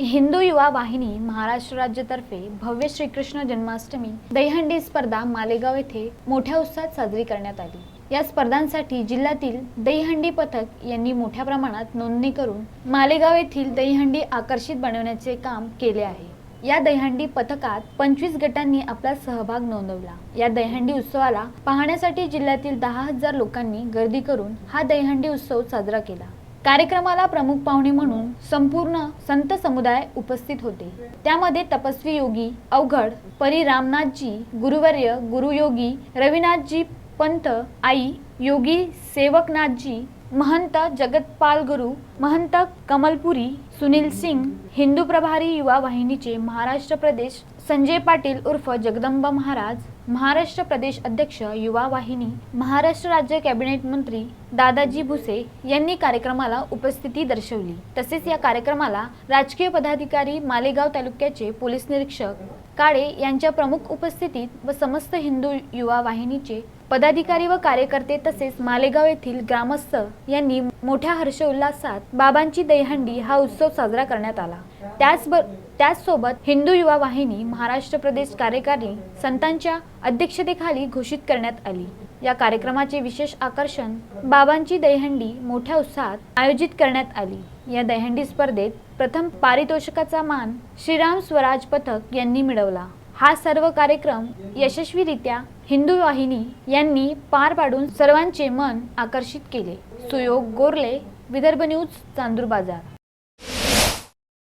हिंदू युवा वाहिनी महाराष्ट्र राज्यातर्फे भव्य श्रीकृष्ण जन्माष्टमी दहीहंडी स्पर्धा मालेगाव येथे मोठ्या उत्साहात साजरी करण्यात आली. या स्पर्धांसाठी जिल्ह्यातील दहीहंडी पथक यांनी मोठ्या प्रमाणात नोंदणी करून मालेगाव येथील दहीहंडी आकर्षित बनवण्याचे काम केले आहे. या दहीहंडी पथकात पंचवीस गटांनी आपला सहभाग नोंदवला. या दहीहंडी उत्सवाला पाहण्यासाठी जिल्ह्यातील दहा हजार लोकांनी गर्दी करून हा दहीहंडी उत्सव साजरा केला. कार्यक्रमाला प्रमुख पाहुणे म्हणून संपूर्ण संत समुदाय उपस्थित होते. त्यामध्ये तपस्वी योगी अवघड परी रामनाथजी गुरुवर्य गुरुयोगी रविनाथजी पंत आई योगी सेवकनाथजी महंत जगतपाल गुरु महंत कमलपुरी सुनील सिंग हिंदू प्रभारी युवा वाहिनीचे महाराष्ट्र प्रदेश संजय पाटील उर्फ जगदंबा महाराज महाराष्ट्र प्रदेश अध्यक्ष युवा वाहिनी महाराष्ट्र राज्य कॅबिनेट मंत्री दादाजी भुसे यांनी कार्यक्रमाला उपस्थिती दर्शवली. तसेच या कार्यक्रमाला राजकीय पदाधिकारी मालेगाव तालुक्याचे पोलीस निरीक्षक काळे यांच्या प्रमुख उपस्थितीत व समस्त हिंदू युवा वाहिनीचे पदाधिकारी व कार्यकर्ते तसेच मालेगाव येथील ग्रामस्थ यांनी मोठ्या हर्षोल्लासात बाबांची दहीहंडी हा उत्सव साजरा करण्यात आला. त्याचबर त्याचसोबत हिंदू युवा वाहिनी महाराष्ट्र प्रदेश कार्यकारी संतांच्या अध्यक्षतेखाली घोषित करण्यात आली. या कार्यक्रमाचे विशेष आकर्षण बाबांची दहीहंडी मोठ्या उत्साहात आयोजित करण्यात आली. या दहीहंडी स्पर्धेत प्रथम पारितोषिकाचा मान श्रीराम स्वराज पथक यांनी मिळवला. हा सर्व कार्यक्रम यशस्वीरित्या हिंदू वाहिनी यांनी पार पाडून सर्वांचे मन आकर्षित केले. सुयोग गोरले विदर्भ न्यूज चांदूर बाजार.